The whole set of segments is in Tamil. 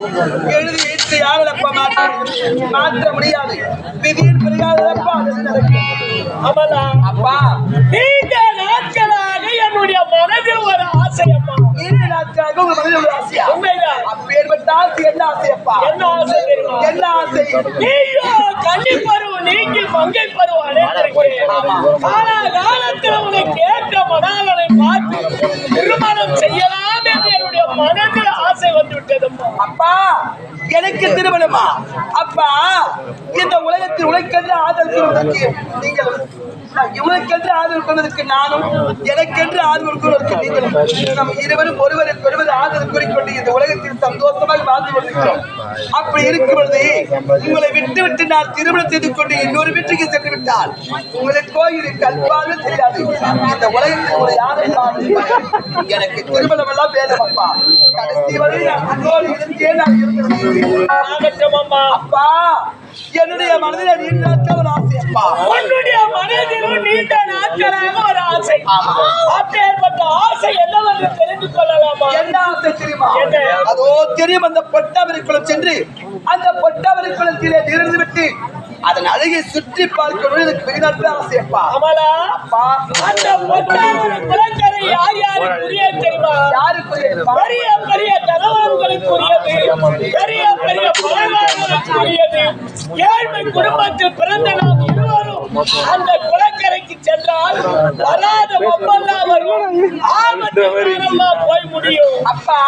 எழுதி வைத்து யாரப்பா மாற்ற மாற்ற முடியாது. விதியின் பிரியாதப்பா அது அமலா அப்பா. நீண்ட நாட்களாக என்னுடைய மனதில் ஒரு அம்மா நீண்ட நாட்களாக உங்க மனதில் ஒரு ஆசையா? உண்மைதான். அப்பேற்பட்ட ஆசை என்ன ஆசையப்பா? என்ன ஆசை தெரியுமா? என்ன ஆசை? நீயோ கன்னி பருவம் நீங்கி மங்கை பருவம் அடைந்திருக்கிறேன் காலத்தில் உனக்கு ஏற்ற பார்த்து திருமணம் செய்யலாம் என்று என்னுடைய மனதில் ஆசை வந்து விட்டதம்மா அப்பா எனக்கு திருமணமா? அப்பா இந்த உலகத்தில் உனக்கென்று ஆதரவு நீங்கள் உனக்கென்று ஆதரவு கொள்வதற்கு நானும் எனக்கென்று ஆதரவு கொள்வதற்கு நீங்களும் நம் இருவரும் ஒருவருக்கு ஒருவர் ஆதரவு கூறிக்கொண்டு இந்த உலகத்தில் சந்தோஷமாக வாழ்ந்து கொண்டிருக்கிறோம். அப்படி இருக்கும் பொழுது உங்களை விட்டு விட்டு நான் திருமணம் செய்து கொண்டு இன்னொரு வீட்டுக்கு சென்று விட்டால் உங்களுக்கோ இது கல்வாக தெரியாது. இந்த உலகத்தில் ஒரு யாரும் எனக்கு திருமணம் எல்லாம் வேணும் அப்பா கடைசி வரை நான் இருந்தே நான் அம்மா. அப்பா! என்னுடைய மனதில் நீண்ட ஒரு ஆசை அப்பா. உன்னுடைய மனதிலும் நீண்ட நாட்களாக ஒரு ஆசை. அப்பேற்பட்ட ஆசை என்னவென்று தெரிந்து கொள்ளலாமா? என்ன ஆசை தெரியுமா? அதோ தெரியும் அந்த பொட்டாவரி குளம் சென்று அந்த பொட்டாவரி குளத்திலே இருந்து விட்டு அதன் அழகை சுற்றி பார்க்கணும் எனக்கு மிக நல்ல ஆசை அப்பா அமலா அப்பா. அந்த குளக்கரை யார் யாருக்குரிய தெரியுமா? யாருக்கு பெரிய பெரிய கணவன்களுக்குரியது பெரிய பெரிய பணக்காரர்களுக்குரியது ஏழ்மை குடும்பத்தில் பிறந்த நாம் இருவரும் அந்த குளக்கரைக்கு சென்றால் வராத போய் முடியும் அப்பா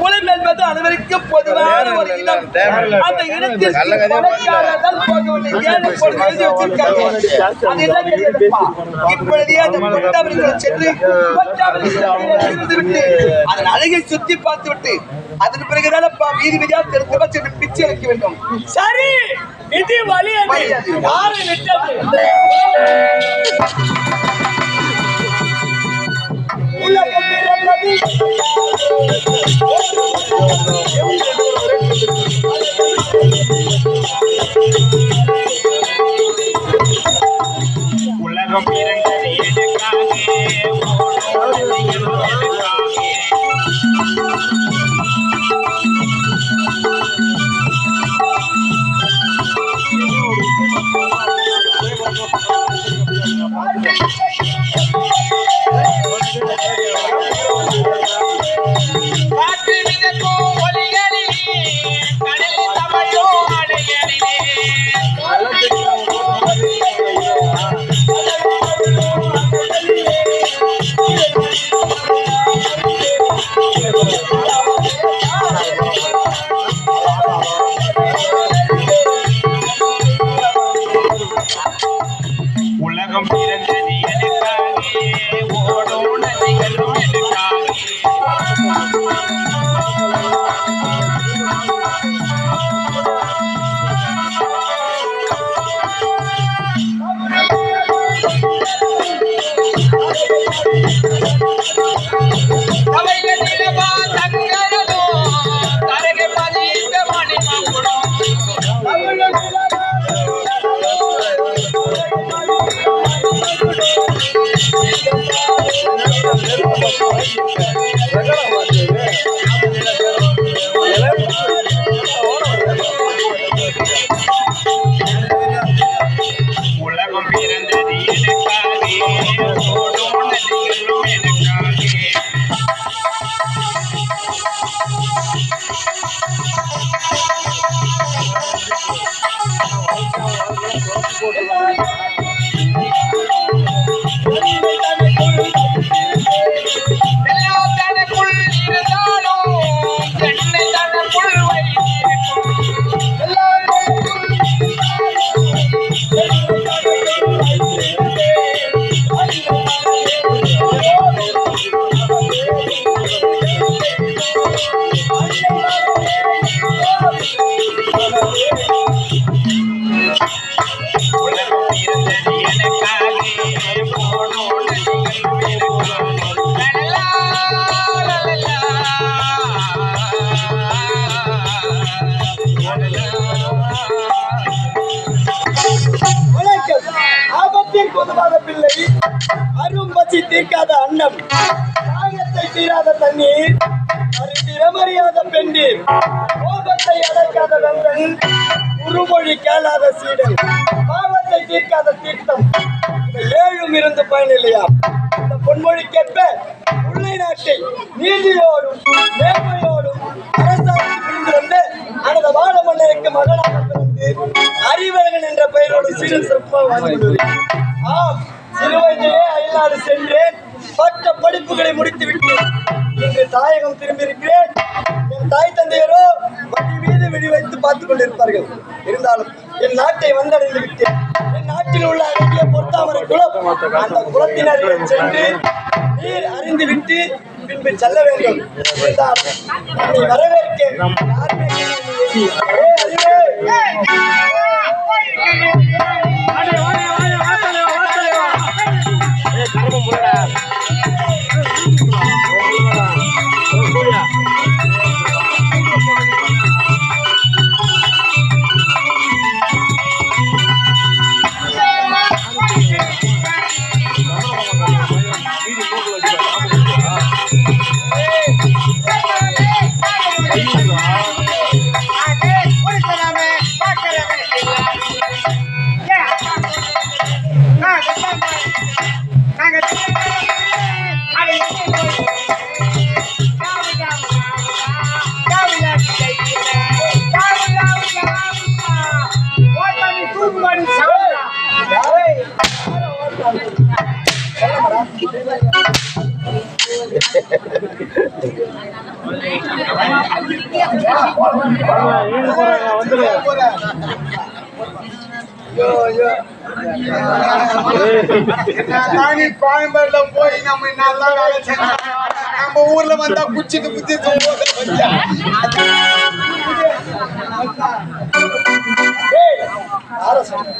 குளம் என்பது அனைவருக்கும் பொதுவான ஒரு இடம் அந்த இடத்தில் அது இப்பொழுதே சென்று அதன் அழகை சுத்தி பார்த்து விட்டு அதன் பிறகுதான் அப்பா வீதி வீதியா தெரிந்து சென்று பிச்சை எடுக்க வேண்டும். சரி நிதி வழி அது. யாரு விட்டது உலகம் உலகம் Yeah. போதுமான பிள்ளை அரும்பசி தீர்க்காத அன்னம் தாகத்தை தீராத தண்ணீர் திறமறியாத பெண்டீர் கோபத்தை அடக்காத நந்தன் உருமொழி கேளாத சீடன் பாவத்தை தீர்க்காத தீர்த்தம். ஏழும் இருந்து பயனில்லையா இந்த பொன்மொழிக்கேற்ப உள்ளை நாட்டை நீதியோடும் நேர்மையோடும் அரசாங்கம் புரிந்து வந்து அந்த வாழ மன்னருக்கு மகளாக அறிவழகன் என்ற பெயரோடு சீரன் சிறப்பாக வாழ்ந்து. ஆம் சிறுவயதிலே அயல்நாடு சென்றேன். பட்ட படிப்புகளை முடித்துவிட்டு இன்று தாயகம் திரும்பியிருக்கிறேன். என் தாய் தந்தையரோ வழி மீது வெடி வைத்து பார்த்துக் கொண்டிருப்பார்கள். இருந்தாலும் என் நாட்டை வந்தடைந்து விட்டேன். என் நாட்டில் உள்ள அழகிய பொத்தாமரை குளம் அந்த குளத்தினரை சென்று நீர் அறிந்து விட்டு பின்பு செல்ல வேண்டும். வரவேற்க யாருமே இல்லை. கோயம்பேடுல போய் நம்ம நல்லா வேலை செய்யணும். நம்ம ஊர்ல வந்தா குச்சிட்டு குத்தி தூங்குவோம். ஏய், யாரை சொன்ன?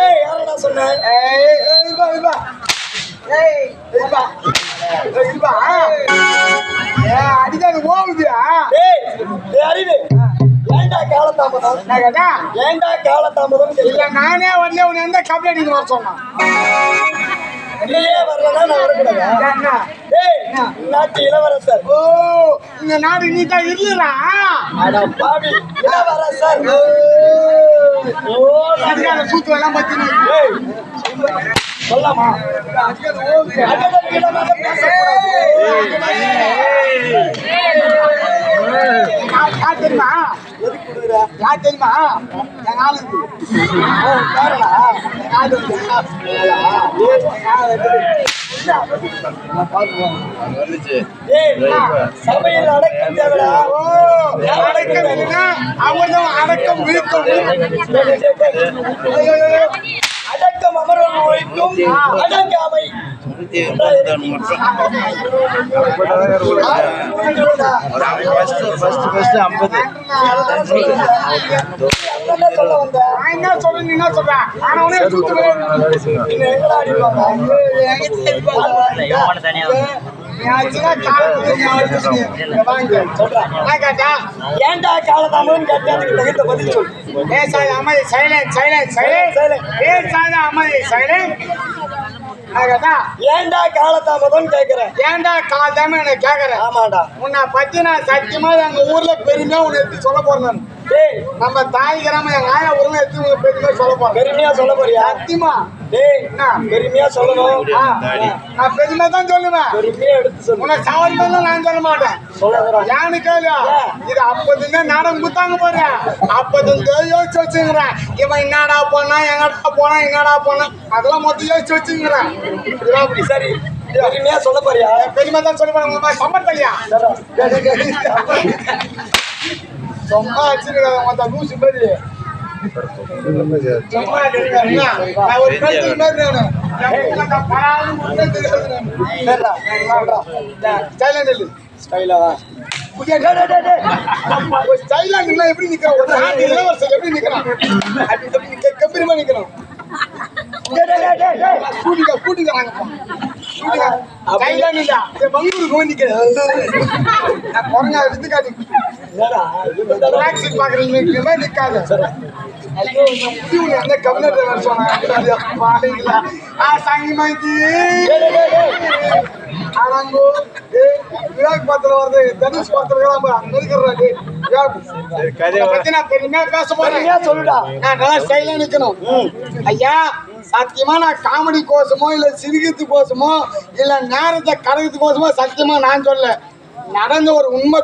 ஏய், யாரடா சொன்ன? அடிக்காது போகுதியா ஏய், அறிவு. ஏன்டா காலதாமதம் ஏன்டா காலதாமதம் இல்ல நானே வரல உன்னை எந்த கம்ப்ளைண்ட் நீங்க வர சொன்னான். இல்லையே வரலன்னா நான் வரக்கூடாதா? ஏய், நாட்டு இளவரசர்? ஓ இந்த நாடு நீட்டா இல்லடா. அட பாவி இளவரசர். ஓ சூத்து எல்லாம் ஏய், சொல்லாமா தெரியுமா? யார் தெரியுமா என் ஆளுக்கு ஓ, யாரடா? என் ஆளுக்கு ஏய், சபையில் அடக்கம் தேவைடா. விழுக்கம் அடக்கம் அமர்வு உழைக்கும் அடங்காமை என்ன சொல்ல வந்த நான் கேட்டேன் சொல்றேன் நீ என்ன சொல்ற ஆனவனே அமைதி நீங்க எங்கடா அடிப்பாங்க ஏன்டா காலதாமதம் கேட்டு அதுக்கு தகுந்த பதில் சொல்லு ஏன்டா காலதாமதம் கேக்குறேன் ஏன்டா காலதாம என்ன கேக்குற ஆமாடா உன்னை பத்தி நான் சத்தியமா எங்க ஊர்ல பெருமையா உன்னை எடுத்து சொல்ல போறேன் நம்ம தாய் கிராம எங்க ஆயா ஊர்ல எடுத்து உனக்கு பெருமையா சொல்ல போறேன் பெருமையா சொல்ல போறியா சத்தியமா பெருமையா சொல்லணும். நான் பெருமையா தான் சொல்லுவேன். பெருமையா எடுத்து சொல்லு. உன்னை சவால் நான் சொல்ல மாட்டேன். சொல்லாதடா யானு கேளு. இது அப்பதுன்னு நாடகம் குத்தாங்க பாரு. அப்பதுன்னு யோசிச்சு வச்சுங்கிறேன் இவன் என்னடா போனா எங்கடா போனா என்னடா போனா அதெல்லாம் மொத்தம் யோசிச்சு வச்சுங்கிறேன் அப்படி? சரி. பெருமையா சொல்ல போறியா? பெருமை தான் சொல்லுவேன். உங்க மாதிரி சம்பந்தலையா சும்மா வச்சுக்கிறாங்க மொத்த லூசு மாதிரி. எப்படி நிக்கிறான்? எப்படி நிக்கிறான்? கம்பீரமா நிக்கிறான். கூட்டிக்க, கூட்டிக்கிறாங்கப்பா. விவேக் படத்துல வருது. தனுஷ் இருக்கிறான் அங்க இருக்கிறா டேய் விவேக் இதை பத்தி நான் பெருமையா பேச போறேன். சரியா சொல்லுடா. நான் நல்லா ஸ்டைலா நிக்கணும். ஐயா சத்தியமா நான் காமெடி கோசமோ இல்ல சிரிக்கிறது கோசமோ இல்ல நேரத்தை கடக்கிறது கோசமோ சத்தியமா நான் சொல்ல நடந்த ஒரு உண்மை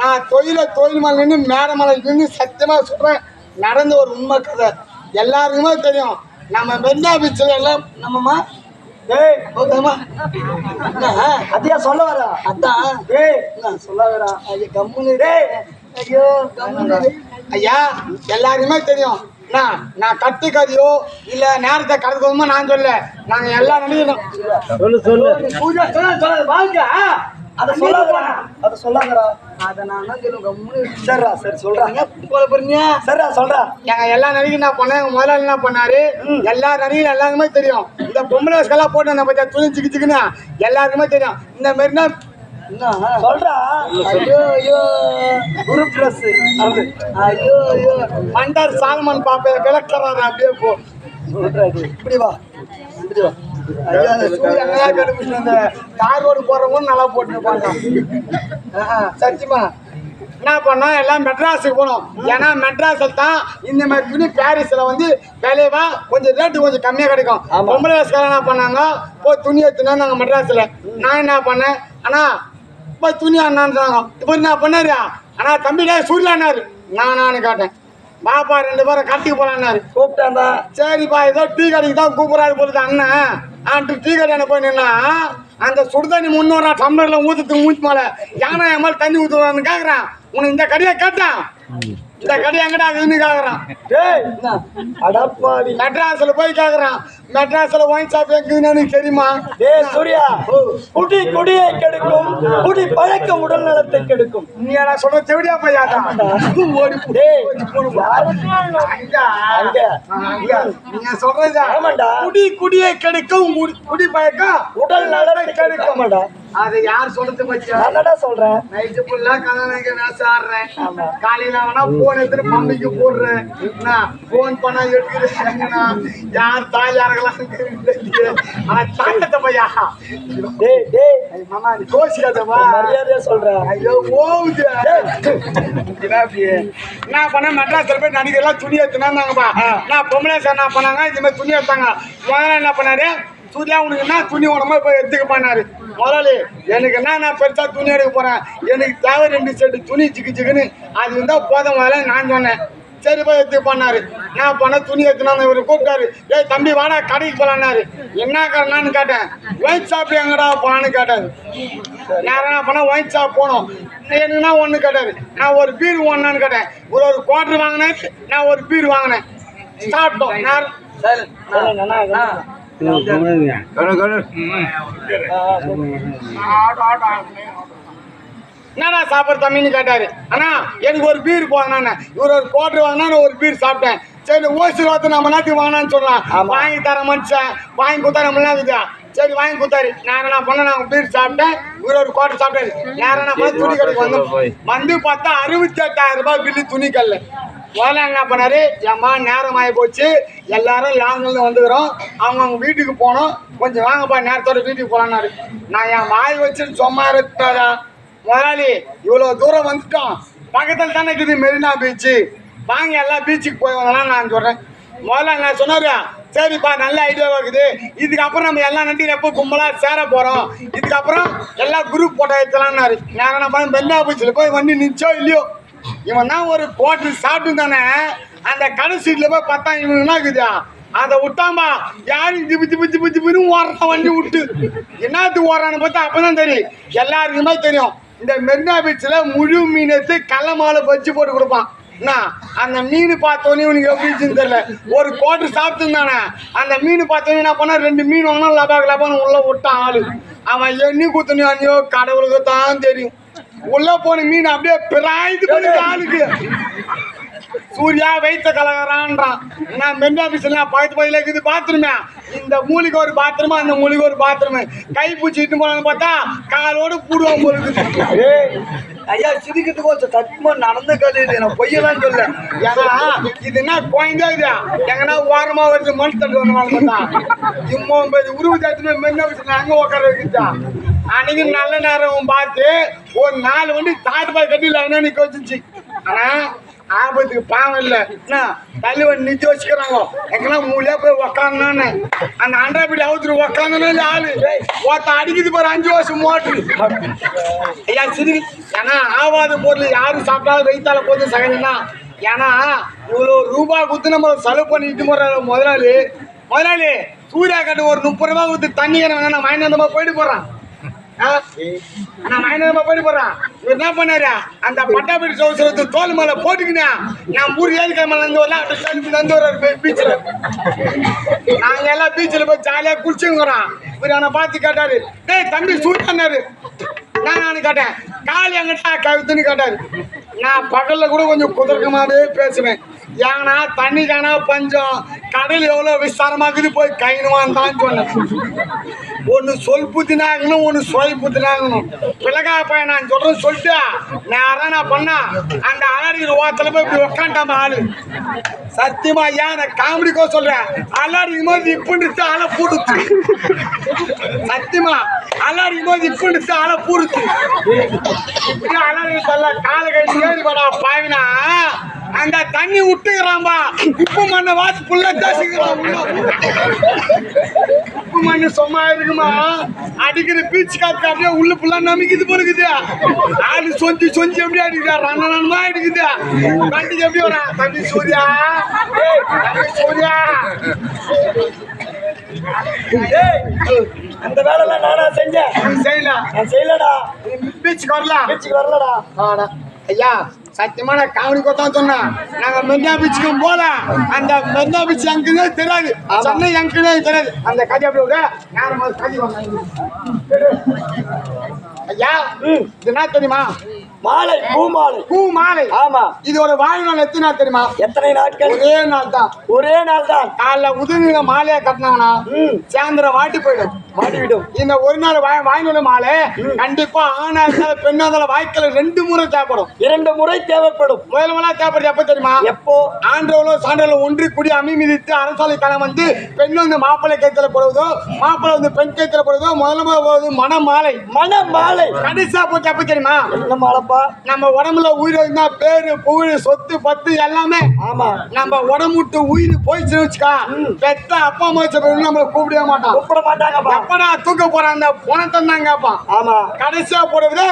நான் தொழில தொழில் மேல நின்று மேடை மேல நின்று சத்தியமா சொல்றேன் நடந்த ஒரு உண்மை கதை. எல்லாருக்குமே தெரியும். நம்ம மெரினா பீச்சில் எல்லாம் நம்மம்மா டேய் ஓகேம்மா அதையா சொல்ல வர? அதான். டேய் நான் சொல்ல வரா? ஐயா கம்முனு டேய். ஐயோ கம்முனு. ஐயா எல்லாருக்குமே தெரியும். நான் நான் கட்டு கதையோ இல்ல நேரத்தை கடத்துக்கோமோ நான் சொல்ல நாங்க எல்லா நடிகரும் சொல்லு சொல்லு. பூஜா சொல்ல சொல்ல. வாங்க. அத சொல்லாதடா. அத சொல்லாதடா. அதை நான் சரிடா சரி சொல்றாங்க. போல சரிடா சொல்றா. எங்க எல்லா நடிகரும் என்ன பண்ணேன். எங்க முதலாளி என்ன பண்ணாரு? எல்லா நடிகரும் எல்லாருக்குமே தெரியும். இந்த பொம்பளை வயசுக்கெல்லாம் போட்டு பத்தியா? துணி சிக்கு சிக்குன்னு. எல்லாருக்குமே தெரியும். இந்த மாதிரினா சொல்றா. ஐயோ ஐயோ. குரு பிளஸ் ஐயோ ஐயோ. மண்டர் சால்மன் பாப்பே விளக்கிறாரு அப்படியே போ. இப்படி வா. இப்படி வா. ஐயா, அந்த சூரியன் நல்லா கண்டுபிடிச்சு தார் ரோடு போறவங்க நல்லா போட்டுருப்பாங்க சத்தியமா என்ன பண்ணோம் எல்லாம் மெட்ராஸுக்கு போனோம் ஏன்னா மெட்ராஸில் தான் இந்த மாதிரி துணி பாரிஸில் வந்து விளைவா கொஞ்சம் ரேட்டு கொஞ்சம் கம்மியாக கிடைக்கும் ஆமா. பொம்பளை வயசுக்காரங்க என்ன பண்ணாங்க போய் துணி எடுத்துனா நாங்கள் மெட்ராஸில் நான் என்ன பண்ணேன் அண்ணா போய் துணி அண்ணான்றாங்க இப்போ என்ன பண்ணாரு அண்ணா தம்பிடா சூரியனாரு நான் நானு காட்டேன் பாப்பா ரெண்டு பேரும் கட்டிக்கு போலான்னாரு. கூப்பிட்டாண்டா சரிப்பா ஏதோ டீ கடைக்கு தான் கூப்பிடாரு போலுது அண்ணன் ஆண்டு டீ கடை போய் நின்னா அந்த சுடுதண்ணி முன்னூறு டம்ளர்ல ஊத்துட்டு மூச்சு மேல யானை என் மேல தண்ணி ஊத்துவான்னு கேக்குறான். உனக்கு இந்த கடையை கேட்டான் இந்த கடை எங்கடா இருக்குன்னு கேக்குறான்? டேய் என்ன அடப்பாவி. மெட்ராஸ்ல போய் கேக்குறான். மெட்ராஸ்ல ஒயின் ஷாப் எங்குதுன்னு எனக்கு தெரியுமா? டேய் சூர்யா குடி குடியை கெடுக்கும் குடி பழக்கம் உடல் நலத்தை கெடுக்கும். நீ நான் சொல்ற செவிடியா ஓடி. டேய். நீங்க சொல்றது. குடி குடியை கெடுக்கும் குடி- குடி பழக்கம் உடல் நலத்தை கெடுக்கமாடா அதை யார் சொல்றது பச்சா என்னடா சொல்றேன் நைட்டு ஃபுல்லா கதாநாயக வேஷம் ஆடுறேன். காலையில வேணா போன் எடுத்துட்டு மம்மிக்கு போடுறேன். போன் பண்ணா எடுக்கிறேன் யார் தாய் யாருக்கெல்லாம். ஆனா தாக்கத்த பையா? டேய் டேய். மாமா நீ கோசிக்காதவா மரியாதையா சொல்றேன் ஐயோ போகுது என்ன பண்ண? மெட்ராஸ்ல போய் நடிகர்லாம் துணி எடுத்துனாங்கப்பா நான் பொம்பளை சார் என்ன பண்ணாங்க? இந்த மாதிரி துணி எடுத்தாங்க. முதல்ல என்ன பண்ணாரு? சூர்யா உனக்கு என்ன துணி உடம்பு போய் எடுத்துக்க பண்ணாரு முதலாளி எனக்கு என்ன நான் பெருசா துணி எடுக்க போறேன். எனக்கு தேவை ரெண்டு செட்டு துணி சிக்கு சிக்குன்னு அது இருந்தா போதும் முதல்ல நான் சொன்னேன். சரி போய் எடுத்து பண்ணாரு நான் பண்ண துணி எடுத்துனா இவர் கூப்பிட்டாரு. ஏய் தம்பி வாடா கடைக்கு போலான்னாரு. என்ன காரணம்னு கேட்டேன். ஒயிட் ஷாப் எங்கடா போலான்னு கேட்டாரு. நான் என்ன பண்ண ஒயிட் ஷாப் போனோம் என்னன்னா ஒன்று கேட்டாரு. நான் ஒரு பீர் ஒன்றான்னு கேட்டேன். ஒரு ஒரு குவார்டர் வாங்கினேன். நான் ஒரு பீர் வாங்கினேன். சாப்பிட்டோம் நான் என்னடா சாப்பிட்ற தம்பின்னு கேட்டாரு. அண்ணா எனக்கு ஒரு பீர் போங்கண்ணா இவர் ஒரு குவார்டர் வாங்கினா நான் ஒரு பீர் சாப்பிட்டேன். சரி ஓசி வார்த்தை நம்ம நாட்டுக்கு வாங்கினான்னு சொல்லலாம். வாங்கி தர மனுஷன் வாங்கி கொடுத்தா நம்மளாம் இருக்குதா சரி வாங்கி கொடுத்தாரு. நான் என்ன பண்ண நான் பீர் சாப்பிட்டேன். இவர் ஒரு குவார்டர் சாப்பிட்டாரு. நேரம் என்ன பண்ண துணி கடைக்கு வந்தோம் வந்து பார்த்தா அறுபத்தி எட்டாயிரம் ரூபாய் பில்லு துணிக்கல்ல முதல்ல என்ன பண்ணாரு? ஏம்மா நேரம் ஆகி போச்சு. எல்லாரும் லாங்கில் வந்துக்கிறோம். அவங்க அவங்க வீட்டுக்கு போனோம். கொஞ்சம் வாங்கப்பா நேரத்தோட வீட்டுக்கு போகலான்னாரு நான் என் வாய் வச்சுன்னு சும்மா இருக்காதா முதலாளி இவ்வளோ தூரம் வந்துட்டோம். பக்கத்தில் தானே இருக்குது மெரினா பீச்சு வாங்க எல்லா பீச்சுக்கு போய் வரலாம் நான் சொல்கிறேன் முதல்ல நான் சொன்னாரியா சரிப்பா நல்ல ஐடியாவாக இருக்குது. இதுக்கப்புறம் நம்ம எல்லா நண்டியும் எப்போ கும்பலாக சேர போகிறோம் இதுக்கப்புறம் எல்லா குரூப் போட்டோ எடுத்துலாம்னாரு நான் என்ன பண்ண மெரினா பீச்சில் போய் வண்டி நிச்சோ இல்லையோ? இவன் தான் ஒரு கோட்டு சாப்பிட்டு தானே அந்த கடை சீட்டில் போய் பார்த்தா இவன் இருக்குதா அதை விட்டாம்பா யாரும் திப்பு திபி திபி திபின்னு ஓடுறான் வண்டி விட்டு. என்னத்துக்கு ஓடுறான்னு பார்த்தா அப்பதான் தெரியும். எல்லாருக்குமே தெரியும். இந்த மெரினா பீச்சில் முழு மீன் எடுத்து கடல மாலை பஜ்ஜி போட்டு கொடுப்பான். என்ன? அந்த மீன் பார்த்தோன்னே உனக்கு எப்படி தெரியல. ஒரு கோட்டர் சாப்பிட்டுருந்தானே. அந்த மீன் பார்த்தோன்னே என்ன பண்ணா ரெண்டு மீன் வாங்கினா லபாக் லபான்னு உள்ள விட்டான் ஆளு. அவன் எண்ணி குத்துனியோ கடவுளுக்கு தான் தெரியும். உள்ள போன மீன் அப்படியே பிராய்ந்து போகுது ஆளுக்கு. சூர்யா வைத்த கலகரான்றான் நான் மென் ஆஃபீஸில் பக்கத்து பக்கத்தில் இருக்குது பாத்ரூமே. இந்த மூலிகை ஒரு பாத்ரூம் அந்த மூலிகை ஒரு பாத்ரூம். கை பூச்சிட்டு போனான்னு பார்த்தா காலோடு இருக்குது. ஏய், ஐயா சிரிக்கிறதுக்கு கொஞ்சம் தத்துவமா நடந்த கதை இது நான் பொய்யெல்லாம் சொல்ல. ஏன்னா இது என்ன குழந்தை இது? எங்கன்னா ஓரமா வருது மண் தட்டு வந்தனால பார்த்தா. இம்மோ உருவ ஜாத்தியுமே மென் ஆஃபீஸில் அங்கே உட்கார வைக்கிட்டா அன்னைக்கு நல்ல நேரம் பார்த்து ஒரு நாலு வண்டி தாட்டு பாய் கட்டி லைனா நிக்க வச்சுச்சு ஆனா ஆபத்துக்கு பாவம் இல்லை. என்ன தள்ளி வண்டி நிக்க வச்சுக்கிறாங்க. எங்கெல்லாம் மூலியா போய் உக்காந்தானே அந்த அண்டா அவுத்துட்டு உக்காந்தானே ஆளு ஒருத்த அடிக்குது பாரு அஞ்சு வருஷம் மோட்டரு ஐயா சிறு ஏன்னா ஆவாத பொருள் யாரும் சாப்பிட்டாலும் வைத்தால போது சகஜம்னா ஏன்னா இவ்வளோ ரூபாய் கொடுத்து நம்ம செலவு பண்ணிட்டு போற முதலாளி முதலாளி சூர்யா கட்டு ஒரு முப்பது ரூபாய் கொடுத்து தண்ணி வேணும் வாங்கிட்டு மைனந்தமா போயிட்டு போறான். நான் மைனந்தமா போயிட்டு போறான்? இவர் என்ன பண்ணாரு? அந்த பட்டாபடி சௌசரத்து தோல் மேல போட்டுக்கினா நான் மூணு ஏழு கிழமைல இருந்து வரலாம் அப்படி கிளம்பி வந்து வர்றாரு பீச்சில் நாங்க எல்லாம் பீச்சில் போய் ஜாலியா குளிச்சுங்கிறோம் இவர் அவனை பார்த்து கேட்டாரு டேய் தம்பி சூட்டாரு நான் நானு கேட்டேன் காலி எங்கிட்ட கவித்துன்னு கேட்டாரு. நான் பகல்ல கூட கொஞ்சம் குதர்க்கமாவே பேசுவேன். ஏன்னா தண்ணி காணா பஞ்சம்? கடல் எவ்வளோ விசாரமாக்குது போய் கைனுவான் தான் சொன்னேன். ஒன்று சொல் புத்தினாகணும் ஒன்று சொல் புத்தினாகணும். பிள்ளைகா பையன் நான் சொல்கிறேன் சொல்லிட்டு? நேரம் நான் பண்ணா? அந்த அலறிக்கிற ஓரத்தில் போய் இப்படி உக்காண்டாம ஆளு? சத்தியமா ஏன் நான் காமெடிக்கோ சொல்கிறேன் அலறிக்கும் போது இப்படிட்டு அலை பூடுத்து. சத்தியமா? அலறிக்கும் போது இப்படிட்டு அலை பூடுத்து. இப்படி அலறி சொல்ல கால கழிச்சு ஏறி படா பாவினா. அந்த தண்ணி விட்டுக்கிறான்பா உப்பு மண்ணை வாசி புள்ள தேசிக்கிறான் உப்பு மண்ணு சும்மா இருக்குமா? அடிக்கிற பீச்சு காத்து அப்படியே உள்ள புள்ள நமிக்குது போருக்குது ஆளு சொந்தி சொந்தி எப்படி அடிக்குதா? ரன்னமா அடிக்குது? வண்டிக்கு எப்படி வரா தம்பி சூர்யா. சூர்யா. அந்த வேலைலாம் நானா செஞ்சேன். நீ செய்யலாம் நான் செய்யலடா. பீச்சுக்கு வரலாம். பேச்சுக்கு வரலடா. ஆடா. ஐயா சத்தியமா நான் காமெடி கொத்தான் சொன்னேன் நாங்க மெரினா பீச்சுக்கும் போல அந்த மெரினா பீச் எங்குன்னே தெரியாது. சென்னை எங்குன்னே தெரியாது. அந்த கதை அப்படி விட. முதல்ல கதை. ஐயா இது என்ன தெரியுமா? மாலை பூ மாலை பூ மாலை ஆமா. இதோட வாழ் நாள் எத்தனை நாள் தெரியுமா? எத்தனை நாட்கள்? ஒரே நாள் தான் ஒரே நாள் தான் காலைல உதவியில மாலையா கட்டினாங்கன்னா. சாயந்தரம் வாட்டி போயிடும். மாட்டிவிடும் இந்த ஒரு நாள் வாய் வாங்கின மாலை கண்டிப்பா ஆணா இருந்தாலும் பெண்ணா இருந்தாலும் வாய்க்கல ரெண்டு முறை தேவைப்படும். இரண்டு முறை தேவைப்படும். முதல் முதலா தேவைப்படுறது எப்ப தெரியுமா? எப்போ? ஆண்டவளோ சான்றவளோ ஒன்றி கூடி அமி மிதித்து அரசாலை காலம் வந்து பெண் வந்து மாப்பிள்ளை கைத்துல போடுவதோ மாப்பிள்ளை வந்து பெண் கைத்துல போடுவதோ முதல்ல போவது மன மாலை மன மாலை கடைசியா எப்ப தெரியுமா? என்ன மாலைப்பா நம்ம உடம்புல உயிர் இருந்தா பேரு புகழ் சொத்து பத்து எல்லாமே ஆமா. நம்ம உடம்பு விட்டு உயிர் போயிடுச்சுன்னு வச்சுக்கா பெத்த அப்பா அம்மா வச்ச நம்மள கூப்பிடவே மாட்டான். கூப்பிட மாட்டாங்கப்பா. எப்படா தூக்க பணத்தை தான் கேட்பான் ஆமா. கடைசியா போடுவது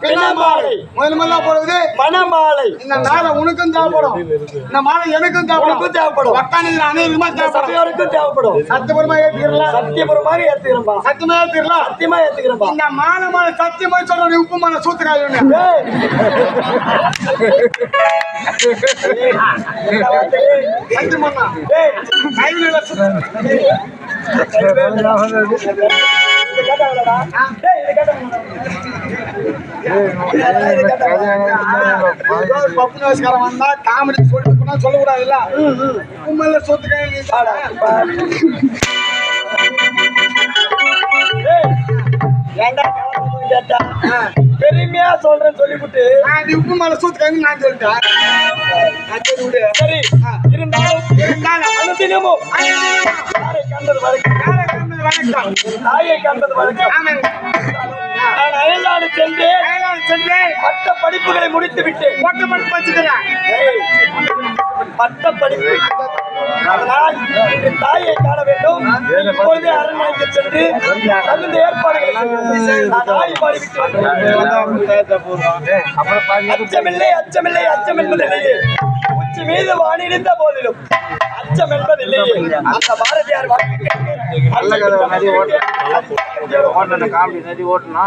பிணமாலை. முதல் முதல்ல போடுவது மணமாலை இந்த மாலை உனக்கும் தேவைப்படும். இந்த மாலை எனக்கும் தேவைப்படும். தேவைப்படும். உக்காந்து அநேகமா தேவைப்படும். தேவைப்படும். சத்தியபுரமா ஏத்துக்கிறல சத்தியபுரமாக ஏத்துக்கிறோம்பா சத்தியமா ஏத்துக்கிறல சத்தியமா ஏத்துக்கிறோம்பா இந்த மாலை மாலை சத்தியமா சொல்ற உப்பு மாலை சூத்துக்காய் ஏய். சத்தியமா. கைவில பப்பு நமஸ்காரம் வந்தா காமெடி சொல்லிட்டு சொல்லக்கூடாதுல்ல உண்மையில சூத்துக்காய் நீ ஏன்டா கவலைப்பட்டு கேட்டா? பெருமையா சொல்றேன்னு சொல்லிவிட்டு நீ உப்பு மேல சூத்துக்காய் நான் சொல்லிட்டேன் சரி இருந்தாலும் இருந்தாலும் அனுதினமும் தாயை கண்டது ஆமாங்க. நான் அயல்நாடு சென்று அயலான் சென்று பட்ட படிப்புகளை முடித்து விட்டேன் பொட்டு மட்டும் வச்சுக்கிறேன் ஏய், பட்ட படிப்பு அதனால் இன்று தாயை காண வேண்டும். இப்பொழுதே அரண்மனைக்கு சென்று தகுந்த ஏற்பாடுகளை தாய் பாடிவிட்டு அச்சமில்லை அச்சமில்லை அச்சம் என்பதில்லையே. உச்சி மீது வானிருந்த போதிலும் அச்சம் என்பதில்லையே. அந்த பாரதியார் ஓட்டுன காமெடி நிறைய ஓட்டுனா